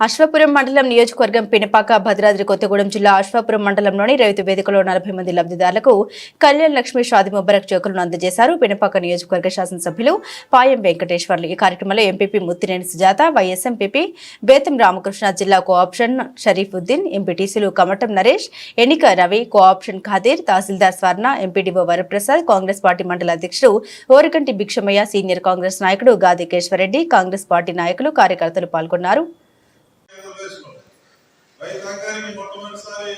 అశ్వపురం మండలం నియోజకవర్గం పినపాక భద్రాద్రి కొత్తగూడెం జిల్లా అశ్వపురం మండలంలోని రైతు వేదికలో నలభై మంది లబ్ధిదారులకు కళ్యాణ్ లక్ష్మి షాది ముబారక్ చోకులను అందజేశారు. పినపాక నియోజకవర్గ శాసనసభ్యులు పాయం వెంకటేశ్వర్లు. ఈ కార్యక్రమంలో MPP Muthineni Sujatha vice MPP Betham Ramakrishna జిల్లా కోఆప్షన్ షరీఫుద్దీన్ ఎంపీటీసీలు కమటం నరేష్ ఎన్నిక రవి కోఆప్షన్ ఖాదీర్ తహసీల్దార్ స్వర్ణ ఎంపీడీఓ వరప్రసాద్ కాంగ్రెస్ పార్టీ మండల అధ్యక్షుడు ఓరకంటి భిక్షమయ్య సీనియర్ కాంగ్రెస్ నాయకుడు గాదికేశ్వరరెడ్డి కాంగ్రెస్ పార్టీ నాయకులు కార్యకర్తలు పాల్గొన్నారు. రైతాంగానికి మొట్టమొదటిసారి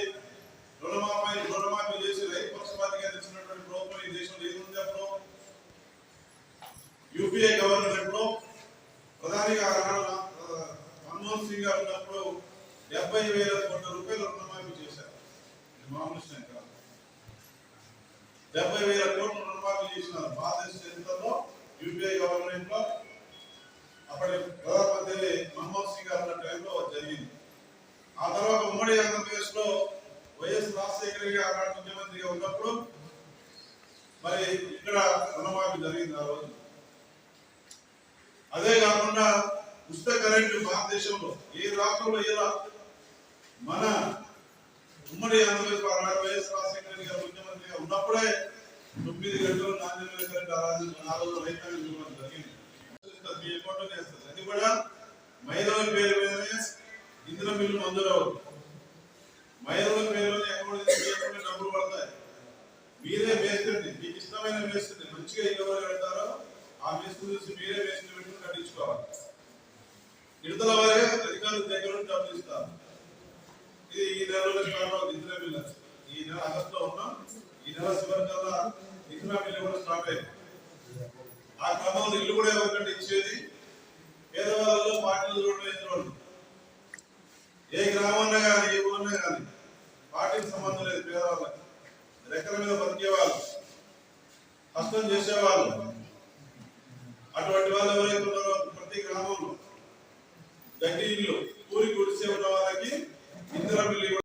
రుణమాఫీ రుణమాఫీ చేసి రైతు పక్షపాతిగా తెచ్చినటువంటి ప్రభుత్వం ఈ దేశంలో ఏది ఉంది అప్పుడు? యూపీఏ గవర్నమెంట్లో ప్రధానిగా మన్మోహన్ సింగ్ గారు ఉన్నప్పుడు డెబ్బై వేల కోట్ల రూపాయలు రుణమాఫీ చేశారు. ఇది మామూలు కాదు. డెబ్బై వేల కోట్ల రుణమాఫీ చేసినారు భారతదేశ చరిత్రలో యూపీఐ గవర్నమెంట్లో అప్పటి ప్రధానమంత్రి మన్మోహన్ సింగ్ గారు ఉన్న టైంలో అది జరిగింది ఆ తర్వాత ఉమ్మడి ఆంధ్రప్రదేశ్లో వైఎస్ రాజశేఖర గారు ఆనాడు ముఖ్యమంత్రిగా ఉన్నప్పుడు మరి ఇక్కడ రుణమాఫీ జరిగింది ఆ రోజు. అదే కాకుండా ఉచిత కరెంటు భారతదేశంలో ఏ రాష్ట్రంలో ఎలా మన ఉమ్మడి ఆంధ్రప్రదేశ్ ఆనాడు వైఎస్ రాజశేఖర గారు ముఖ్యమంత్రిగా ఉన్నప్పుడే తొమ్మిది గంటలు నాణ్యమైన కరెంట్ ఆ రోజు ఆ రోజు రైతాంగం జరిగింది. మీ అది కూడా మహిళల పేరు మీదనే ఇందులో బిల్లు మంజూరు అవ్వదు మహిళల పేరులోనే అకౌంట్ తీసుకుంటే డబ్బులు పడతాయి. మీరే వేస్తుంది మీకు ఇష్టమైన వేస్తుంది మంచిగా ఎవరు పెడతారో ఆ వేస్తుంది చూసి మీరే వేస్తుంది పెట్టుకుని కట్టించుకోవాలి. విడుదల వారే అధికారుల దగ్గర నుంచి డబ్బులు ఇస్తారు. ఇది ఈ నెలలో స్టార్ట్ అవుతుంది ఇందిరా బిల్లు ఈ నెల ఆగస్టులో ఉన్నాం. ఈ నెల చివరి కల్లా ఇందిరా బిల్లు కూడా స్టార్ట్ అయింది. ఆ క్రమంలో ఇల్లు కూడా ఎవరికంటే ఇచ్చేది పేదవాళ్ళలో పార్టీలు చూడలేదు నష్టం చేసేవాళ్ళు. అటువంటి వాళ్ళు ఎవరైతే ఉన్నారో ప్రతి గ్రామంలో గట్టి ఇల్లు ఊరి గుడిసే ఉన్న వాళ్ళకి ఇందిరా బిల్లు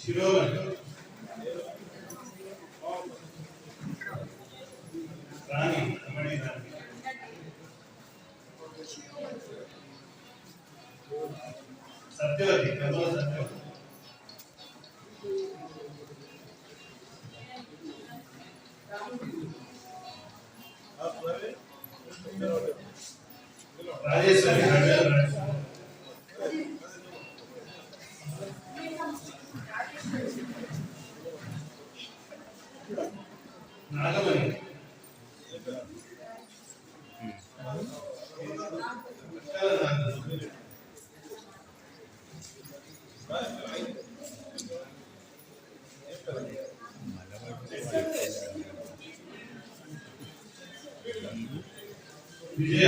శిరోమణి రాణి రమణి రాణి సత్యవతి కమల సత్యవతి నాగమణి విజయ